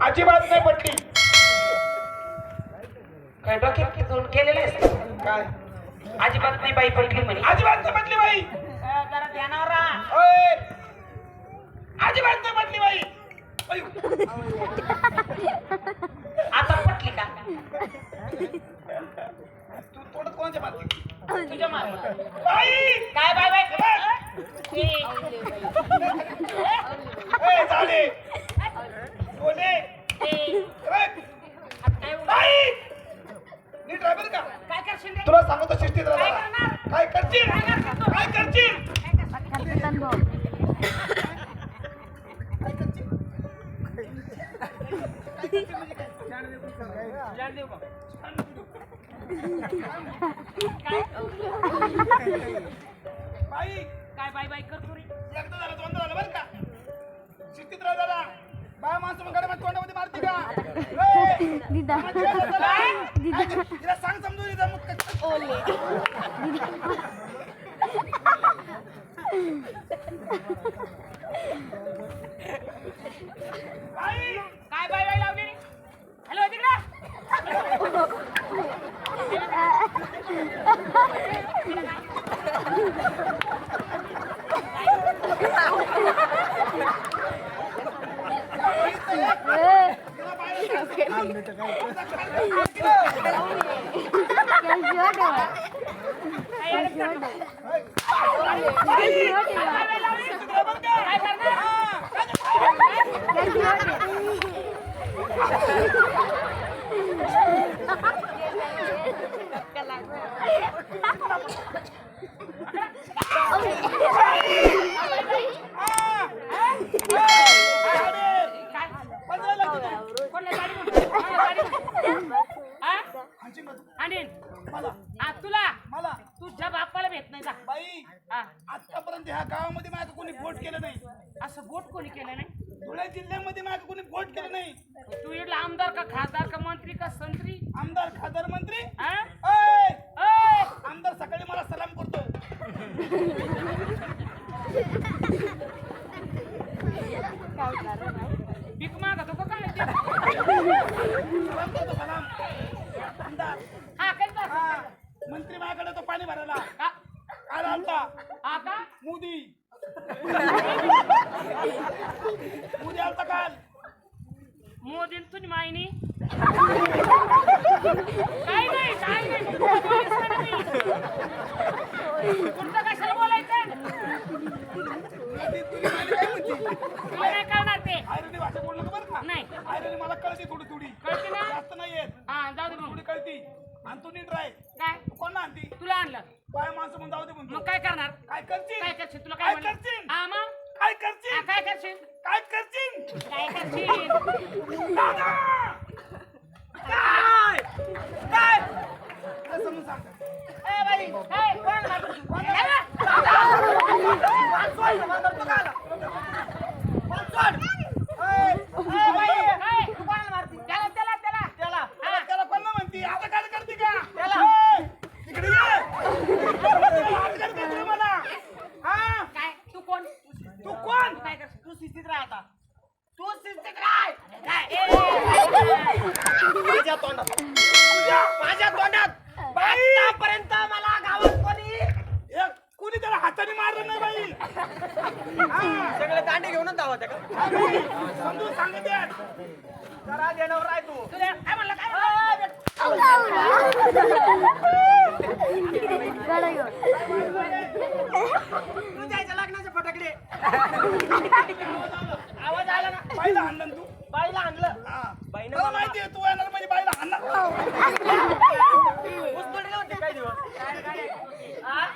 अजिबात नाही पटली काय डोक्यात घेऊन केलेलं आहे? काय? अजिबात नाही बाई पटली म्हणे. अजिबात नाही पटली बाई. अ, जरा ध्यानावर राहा. ओय. अजिबात नाही पटली बाई. अयो. आता पटली का? तू तोंडात कोणाच्या तुझ्या मागे. बाई. काय बाय बाय ए, ए. झाले. कोणे नीट बरं का. काय करशील? तुला सांगतो शिस्तीत काय राहा करणार? काय करशील? काय करशील बाई काय बाय बाय करतो रे एकदा झालं दोनदा झालं बरं का. शिस्तीत राहा जरा. बाय माणसं मग गाड्या तोंडामध्ये मारते का? ए, दिदा. काय? तिला सांग समजून मग. काय- बाय बाय लावली? रे हॅलो तिकडे. काय करणार काय कोणाला गाडी म्हणतो? कोणाला गाडी म्हणतो? हा? हांची मत. आणीन. मला. तुला. मला. तुझ्या बापाला भेट नाही जा बाई हा. आतापर्यंत ह्या गावामध्ये माझं कोणी वोट केलं नाही. असं बोट कोणी केलं नाही? धुळे जिल्ह्यामध्ये माझं कोणी वोट केलं नाही तू इथला आमदार का खासदार का मंत्री का संत्री आमदार खासदार मंत्री हा? ऐ, ओय! आमदार सकाळी मला सलाम करतो भीक मागत होतो काय ते? सलाम करतो सलाम आमदार हा करीत हा असं. मंत्री माझ्याकडे तो पाणी भरायला का? काल आलता हा का मोदी मोदी आलता काल मोदी न तुझी मायनी काय नाही काय नाही बोलीस का नाही? तुमचं कशाला बोलायचं मोदी तुझी माहिती काय म्हणते कळणार ते. आयरणी भाषा बोलू नका बरं का? नाही. आयरणी मला कळते थोडी थोडी. कळते ना? जास्त नाही येत. हा जाऊ दे मग. थोडी कळती. आणि तू नीट राय काय? कोण आणती? तुला आणलं. बाय माणसं म्हणून जाऊ दे म्हणतो मग काय करणार? काय काय करशील? तुला काय काय म्हणलं? करशील? हा मग? काय हा, करशील काय करशील? काय करशील? काय करशील? दादा! काय? काय? काय समजून सांग. ए बाई, ए, कोण? मारतो? मारती? कोण म्हणती आता काय करते का? त्याला माझ्या तोंडात. आतापर्यंत मला कुणी त्याला हाताने मारलं नाही बाई. हा. सगळे दांडे घेऊनच धावत आहे का हा बाई, समजून सांगत आहे. जरा देण्यावर आहे तू. तुला काय म्हणलं काय म्हणलं? तू जायचं लग्नाचे फटाकडे आवाज आला ना. बाईला आणलं ना तू. बाईला आणलं. हा. बाईनं मला मला- माहिती आहे तू येणार म्हणजे बाईला आणणार. होते दिवस. हा?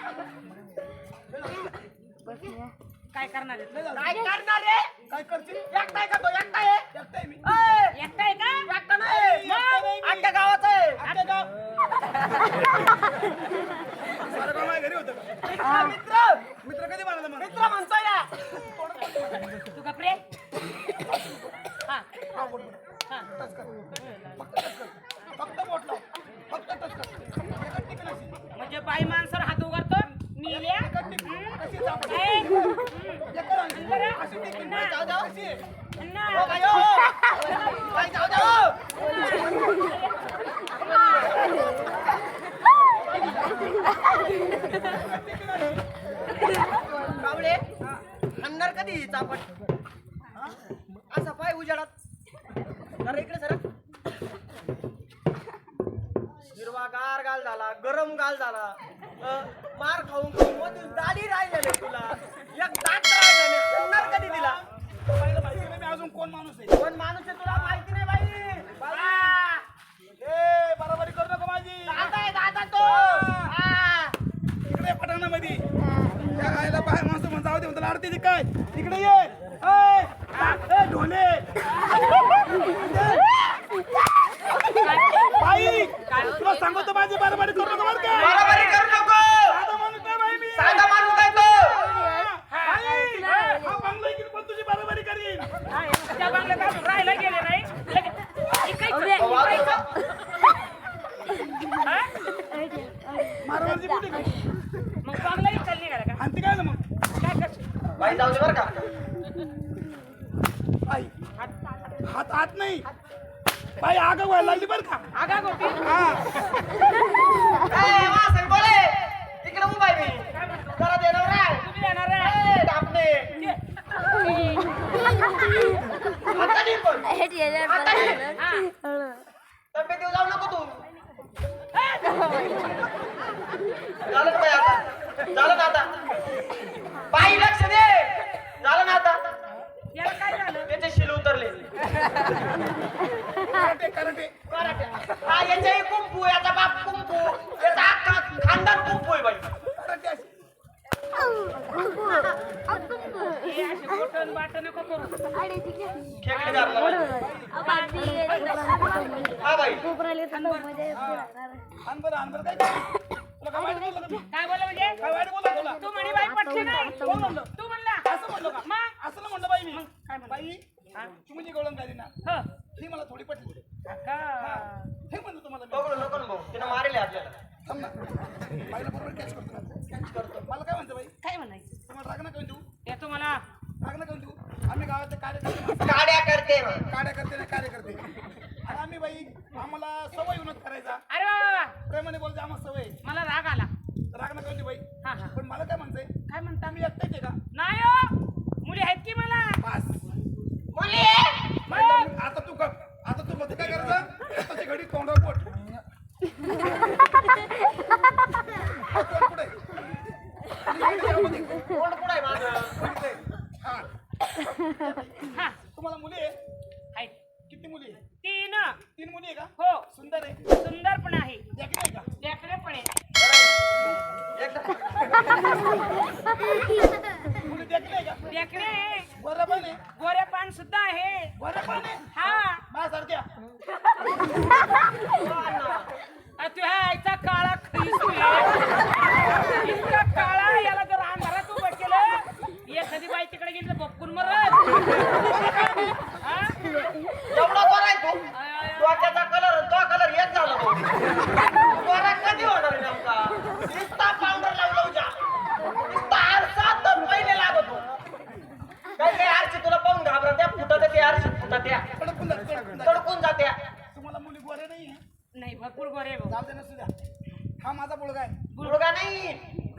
काय करणार आहे? काय करणार रे काय करशील एकटा आहे का तो एकटा आहे एकटा आहे मी ए, एकटा आहे का एकटा नाही एकटा नाही मी. अख्ख्या गावाचं आहे अख्ख्या गाव सारं गाव माझ्या घरी होतं का? मित्र मित्र मित्र कधी म्हणाला मग मित्र म्हणतोय ना तू कपडे हा हा फक्त बोट लाव फक्त टच कर एकच टिकन अशी. म्हणजे बाई माणसाला हात उघडतो मिल्या एकच टिकन. अशी चापट. ए, एकच अशी. अशी टिकन. ना. जाऊ, जाऊ. अशी आहे. ना. हो, काय हो? बाई जाऊ द्या हो. कावळे आणणार कधी ही चापट हा? असा पाय उजाडात. जरा इकडे जरा हिरवा गार गाल झाला गरम गाल झाला. मार खाऊन खाऊन मधून दाढी राहिलेली तुला. एक दात राहिलेले. कधी दिला? मी अजून कोण माणूस आहे? पण माणूस आहे तुला माहिती नाही बाई. आ! ए बराबरी करू नको माझी दादा आहे दादा तो. हा. इकडे पठाणामध्ये. त्या गायला बाहेर माणसं जाऊ दे म्हणतो लाडते काय? इकडे ये. ढोले बाई तुला सांगतो माझी बराबरी करू नका बरं का बरोबरी करू नको साधा माणूस नाही बाई मी साधा माणूस आहे तो बाई, हा बंगला इकडे पण तुझी बराबरी करीन त्या बंगल्यात अजून राहायला गेले नाही लगेच इकायचं. वाव, इकायचं. हा? मारामारची कुठे काय मग बंगला इकायला निघाला का आणि ती काय झालं मग काय करशील बाई जाऊ दे बरं का बाई हात हात नाही बाई आग व्हायला लागली बरं का आगा गोपी हा ए, वासण बोले तिकडे उभा आहे मी जरा दे ना राय तुम्ही येणार आहे ए, डापणे ये. हाताने पण हा. तब्येत येऊ जाऊ नको तू झालं ना बाई आता झालं ना आता बाई लक्ष दे झालं ना आता याला काय झालं त्याचे शिल उतरले कराटे कराटे. कराटे. हा याचाही कुंपू याचा बाप कुंपू याचा अख्खा खानदान कुंपू आहे बाई. कराटे अशी. असे. बोटन बाटन नको करू खेकडे धरला बाई. हा बाई. आण बरं आण बरं काय काय? तुला काय वाईट बोललं मी? काय बोला म्हणजे? काय वाईट बोललं तुला? तू म्हणी बाई पटली नाही. कोण म्हणलं? तू म्हणला. असं म्हणलं का? मग? असं नाही म्हणलं बाई मी. काय बाई तू म्हणजे गवळण काय ना हो? ही मला थोडी पटली. हे म्हणलं तुम्हाला मी. बघू नको ना भाऊ तिनं मारेले आपल्याला. थांब ना. बाईला बरोबर कॅच करतो ना. कॅच करतो. मला काय म्हणतो बाई? काय म्हणायचं? तुम्हाला राग नका देऊ येतो मला राग नका देऊ आम्ही गावातले कार्यकर्ते. गाड्या करते मग. कार्यकर्ते नाही कार्यकर्ते. आणि आम्ही बाई आम्हाला सवय उन्नत करायचा. अरे वा वा वा. प्रेमाने बोलते आम्हाला सवय आहे. मला राग आला. राग नका देऊ बाई. हा हा. पण मला काय म्हणतंय? काय म्हणता? आम्ही एकटेच आहे का? नाही हो. मुली आहेत की मला? पास मुली आता तू कर आता तू मध्ये काय करायचं? आताची घडी तोंडावर पोट. कोण कुठं आहे माझं. हा. हा तुम्हाला मुली आहे आहेत. किती मुली आहे तीन. तीन मुली आहे का? हो. सुंदर आहे? सुंदर पण आहे. देखील आहे का? लेकरे पण आहे. मुली देखील आहे का? लेकरे आहे. बरं पण आहे. गोऱ्या पान सुद्धा आहे. हा. माझ्यासारख्या अ, तू ह्या आईचा काळा. इतका काळा याला जर अंधारात उभं केलं एखादी बाई तिकडे गेली तर बपकून मरत हा? एवढा तू डोक्याचा कलर तो कलर एक झाला तो बरा कधी होणार आहे नेमका नुसता पावडर लावला उजा नुसता आरसा तर पहिले लागतो काय काय आरशी तुला पाहून घाबरा त्या फुटत ते आरशी फुटत त्या कडकून जा, कडकून जा. तडकून जात्या. तुम्हाला मुली गोरे नाही आहे नाही भरपूर गोरे भाऊ जाऊ दे ना सुद्धा हा माझा मुलगा आहे. मुलगा नाही.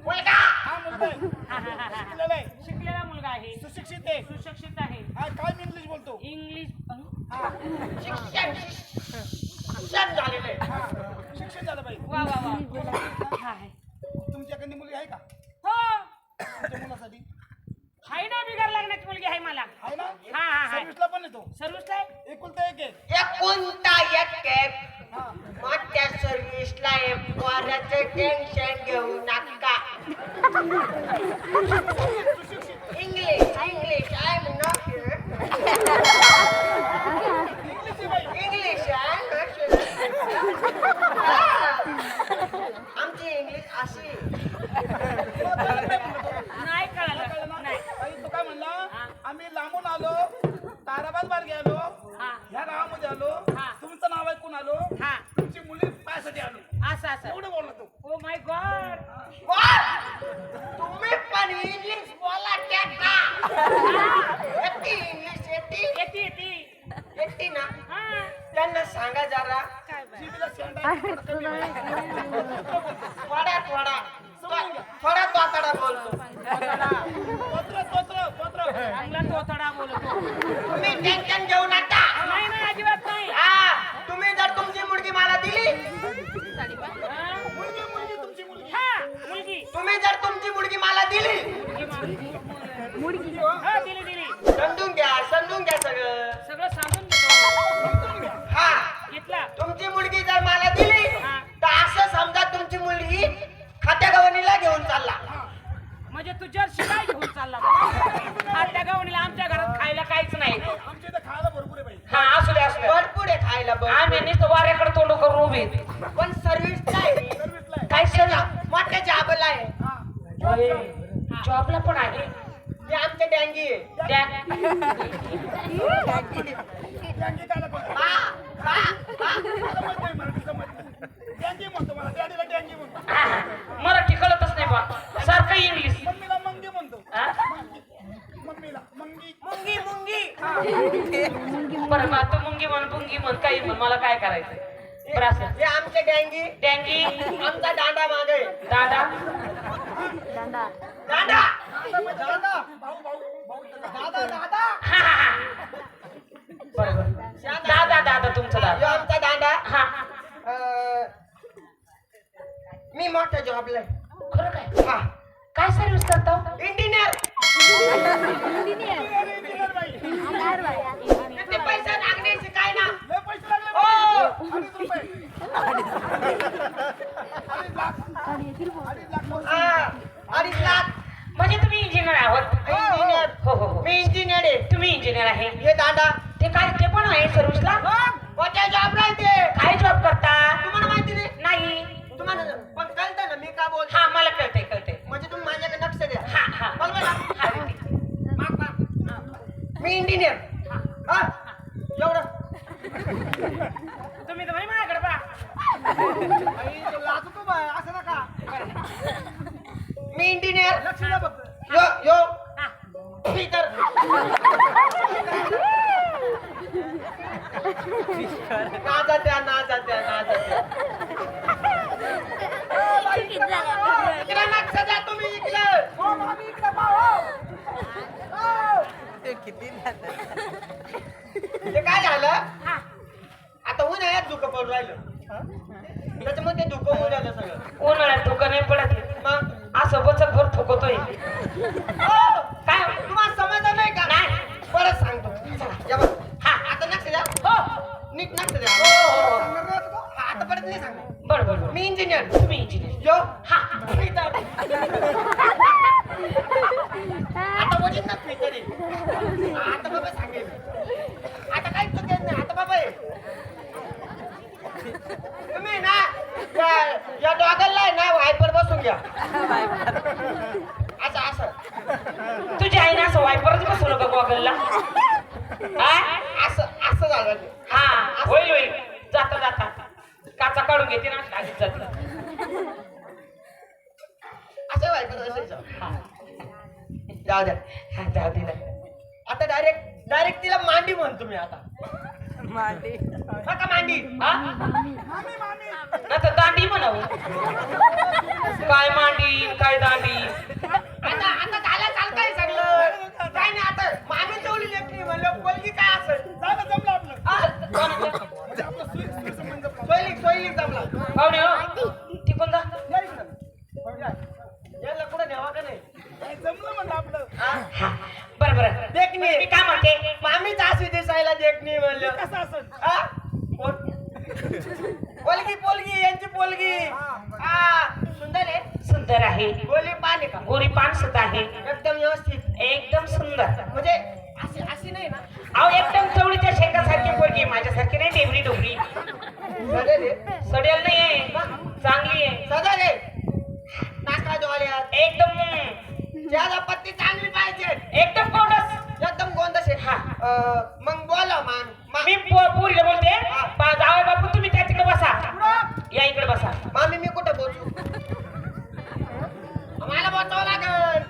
मुलगा! हा मुलगा आहे. हा, हा, हा, हा. शिकलेला आहे. शिकलेला मुलगा आहे. सुशिक्षित आहे. सुशिक्षित आहे. हा काय मी इंग्लिश बोलतो? इंग्लिश अं? हा. शिक्षण शिक्षण झालेलं आहे. हा शिक्षण झालं पाहिजे. वा वा वा. लांबून आलो ताराबाद मार्गे आलो ह्या गावामध्ये आलो तुमचं नाव ऐकून आलो तुमची मुली पायासाठी आलो. असं असं. एवढं बोलतो तू. ओ माय गॉड तुम्ही पण इंग्लिश बोला येते त्यांना सांगा जरा. थोडा थोडा थोडा. तोतडा बोलतो. चांगला तोतडा बोलतो. तुम्ही टेन्शन घेऊ नका. नाही नाही अजिबात नाही. हा तुम्ही जर तुमची मुलगी मला दिली हा? मुलगी, मुलगी, तुमची मुलगी. हा, मुलगी. तुम्ही जर तुमची मुलगी मला दिली हा दिली दिली समजून घ्या समजून घ्या सगळं सगळं सांगून घेतो हा घेतला तुमची मुलगी जर मला दिली हा. तर असं समजा तुमची मुलगी खात्या गवणीला घेऊन चालला म्हणजे तू जर्सी काय घेऊन चालला आत्या गावणीला आमच्या घरात खायला काहीच नाही आमच्या इथं खायला भरपूर आहे बाई हा असू दे असू दे भरपूर आहे खायला बरं आम्ही नुसतं वाऱ्याकडे तोंड करून उभे पण सर्व्हिस काय सर्विसला आहे. काय सर मोठ्या जाबला आहे हा. जॉबला पण आहे ते आमचे डँगी आहे त्या- टँकी खायला पण. बा, बा, बा. समज नाही मराठी, समज नाही. टँकी म्हणतो मला, डॅडीला टँकी म्हणतो. हा, मराठी कळतच नाही बा सारखं इंग्लिश मम्मीला मंगी म्हणतो. हा? मम्मीला मंगी. मुंगी. मुंगी बरं तू मुंगी म्हण बुंगी म्हण काही म्हण. मला काय करायचं बरं असं. हे आमचे डँगी. टँगी आमचा दांडा मागे. दादा दांडा. दादा. दादा, दादा. दादा दादा तुमचं दादा. आमचा दांडा. हा. मी मोठ्या जॉबला. खरं काय? हा. काय सर्व्हिस करता? हो? इंजिनियर इंजिनियर, इंजिनियर बाई. किती पैसा लागण्याची काय ना? लय पैसे लागले हो. अडीच लाख. हा, अडीच लाख. म्हणजे तुम्ही इंजिनियर आहोत? इंजिनियर हो हो हो. मी इंजिनियर आहे. तुम्ही इंजिनियर आहे. हे दादा. ते काय ते पण आहे सर्व्हिसला मोठ्या जॉबला आहे ते? काय जॉब करता? तुम्हाला माहिती नाही? नाही. तुम्हाला पण कळतं ना मी काय बोलतो? हा मला कळतंय कळतंय. म्हणजे तुम्ही माझ्याकडे लक्ष द्या हा हा बरोबर ना? हा देते. माग, माग. मी इंजिनियर हा एवढं तुम्ही तर म्हणे माझ्याकडे पहा बाई, तो लाजतो बाई, असं नका. मी इंजिनियर लक्ष द्या फक्त. यो यो हा. स्पीकर ना जात्या ना जात्या ना जात्या इकडे लक्ष द्या तुम्ही इकडे हो, मामी, इकडे पहा. ते काय झालं. आता उन्हाळ्यात धुकं पडून राहिलं त्याच्यामुळे ते धुकं होऊन राहिलं सगळं उन्हाळ्यात धोका नाही पडत मग असं बचत भर थोकतोय हो, काय तुम्हाला समजलं नाही का नाही. परत सांगतो चला, या बघ. हा आता लक्ष द्या हो नीट लक्ष द्या हो हो हो. सांगणार नाही आता. हा, आता परत नाही सांगणार बरं बरं बरं. मी इंजिनियर तुम्ही इंजिनियर यो हा स्पीकर आता बोलीत ना स्पीकर आहे. आता बाबा सांगेल आता काहीच चुकेल नाही आता बाबा आहे. तुम्ही ना या- या डॉगलला आहे ना वायपर बसून घ्या असं असं तुझ्या आईने असं वायपरच हा? असं असं झालं. हा. होईल होईल. जाता जाता. काचा काढून घेते ना लागीत जाते. असं असायचं जाऊ द्या हा, जाऊ दे ना. आता डायरेक्ट डायरेक्ट तिला मांडी म्हणतो मी आता बघा मांडी हा मामी, मामी. नाही तर दांडी म्हणावं काय मांडी काय दांडी आता आता झालं चालतंय सगळं काय नाही आता मामी जेवली लेकरी म्हणलं पोलगी काय असेल झालं, जमलं आपलं. आ, म्हणजे आपलं स्वीट, स्वीट संबंध जमला. सोयलीक सोयलीक जमला पाहुणे हो तिकून जा या इकडं. या. याला कुठं न्यावा का नाही काय जमलं म्हणलं आपलं. हा? हा बरं बरं देखणी मी काय म्हणते? मामीच अशी दिसायला देखणी म्हणलं. कसं असेल? हा? पोल- पोलगी पोलगी यांची पोलगी. हा. सुंदर आहे? सुंदर आहे. गोली पाणी का? गोरी पानसत आहे. एकदम व्यवस्थित. एकदम सुंदर. म्हणजे? अशी अशी नाही ना? अहो एकदम चवळीच्या शेकासारखी पोरगी माझ्यासारखी नाही डेबरी डोबरी सडेल नाही आहे. चांगली आहे. सगळे रे नाका डोळ्यात एकदम. ज्याला पत्ती चांगली पाहिजे. एकदम गोडस एकदम गोंद असे. मग बोला मान मी पुरीला बोलते. जावे बापू तुम्ही त्या तिकडे बसा. या इकडे बसा. मामी मी कुठे बोलू? मला बोचावं लागल.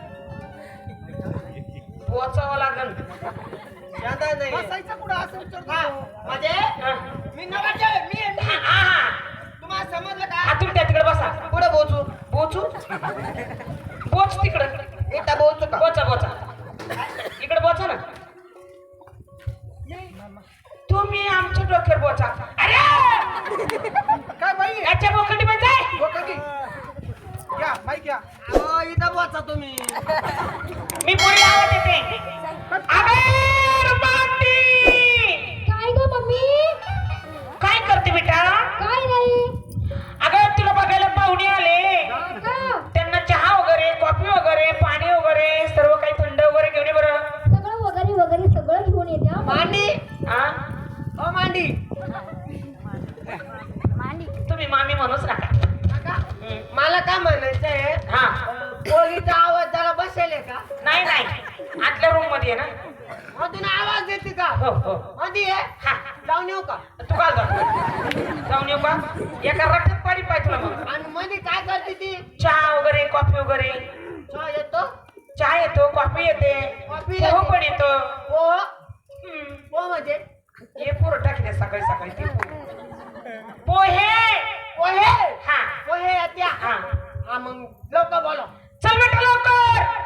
बोचावं लागल. नाही. कुठं? असं विचारतो म्हणजे मी नवाचे मी तुम्हाला समजलं का? तुम्ही त्या तिकडे बसा. पुढे बोचू? बोचू? बोच तिकडं. इथं बोचू का? बोचा बोचा. इकडे बोचा ना. तुम्ही आमच्या डोक्यावर बोचा अरे! काय बाई? याच्या बोकडी मध्ये जाय. घे. घ्या माईक घ्या अहो, इथं बोचा तुम्ही. मी पुढे आवाज येते अबे मांडी. तुम्ही मामी म्हणूच नका. मला काय म्हणायचंय? हा. पोळीचा आवाज जरा बसेल का? नाही नाही. आतल्या रूममध्ये आहे ना. मधून आवाज देते का? हो हो. मध्ये हा. जाऊन येऊ का? तू काय जाऊ? जाऊन येऊ का? एका पाडी पाय तुला मग. आणि मध्ये काय करते ती? चहा वगैरे कॉफी वगैरे. चहा येतो? चहा येतो कॉफी येते. कॉफी येते. पण येतो. हो. हो म्हणजे? हे पोरं टाकले सकाळी सकाळी ते. पोहे! पोहे? हा. पोहे येत्या? हा. हा मग लोक बोलो. चल बेटा लवकर.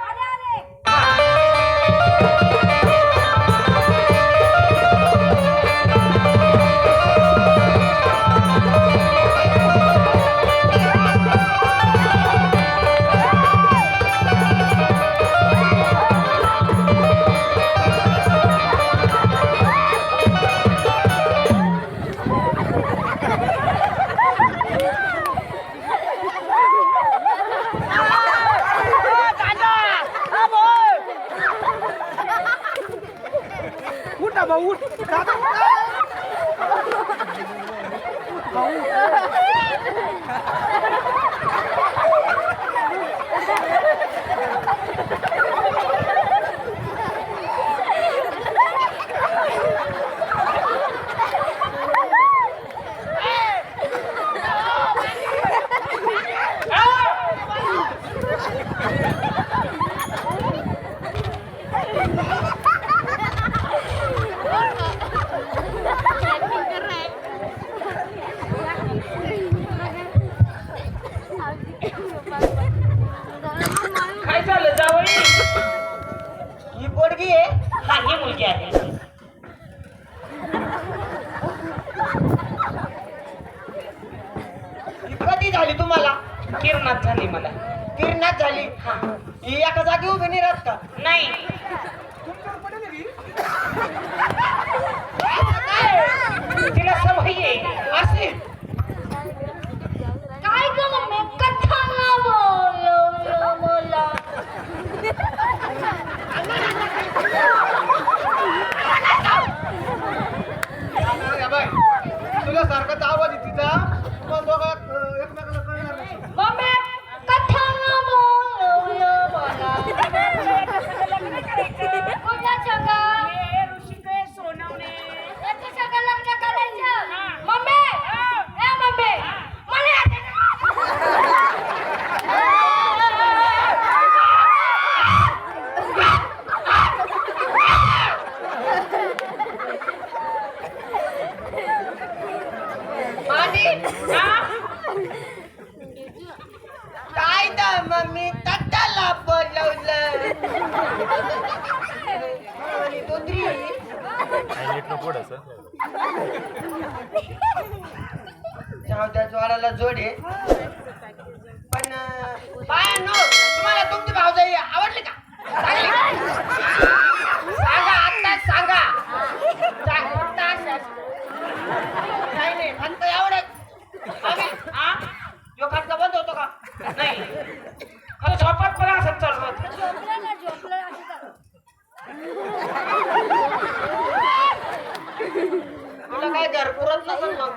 तुला काय घर नसेल मग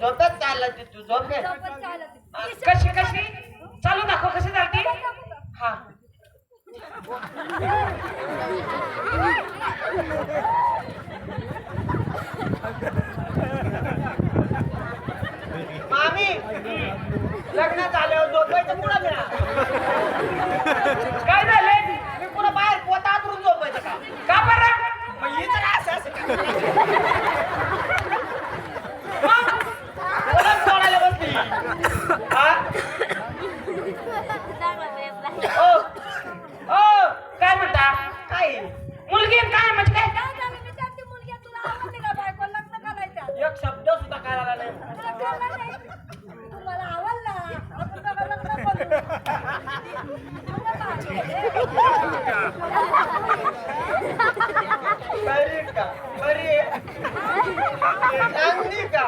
झोपत चालत तू झोप घे. कशी कशी? चालू दाखव कशी चालती? हा. मामी लग्न झाल्यावर झोपायचं मुळा मिळा काय झालंय दाखवायचं का? बरं? मग ओ काय म्हणता? काय? मुलगी काय இருக்கா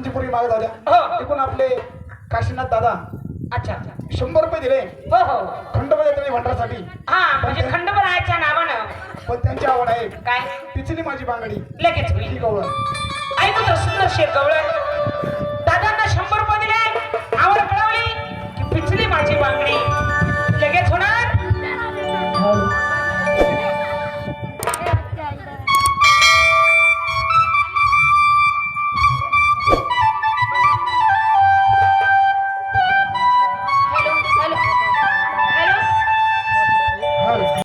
तुमची पूर्वी माग जाऊ हो, हो. तिकून आपले काशीनाथ दादा. अच्छा अच्छा. शंभर रुपये दिले. हो हो. खंडोबा भंडारासाठी. हा म्हणजे नावानं. पण त्यांची आवड आहे. काय? तिचली माझी बांगडी. लगेच ही गवळ ऐक तर सुंदर शे गवळ दादांना शंभर रुपये दिले. आवड कळवली की पिचली माझी बांगडी.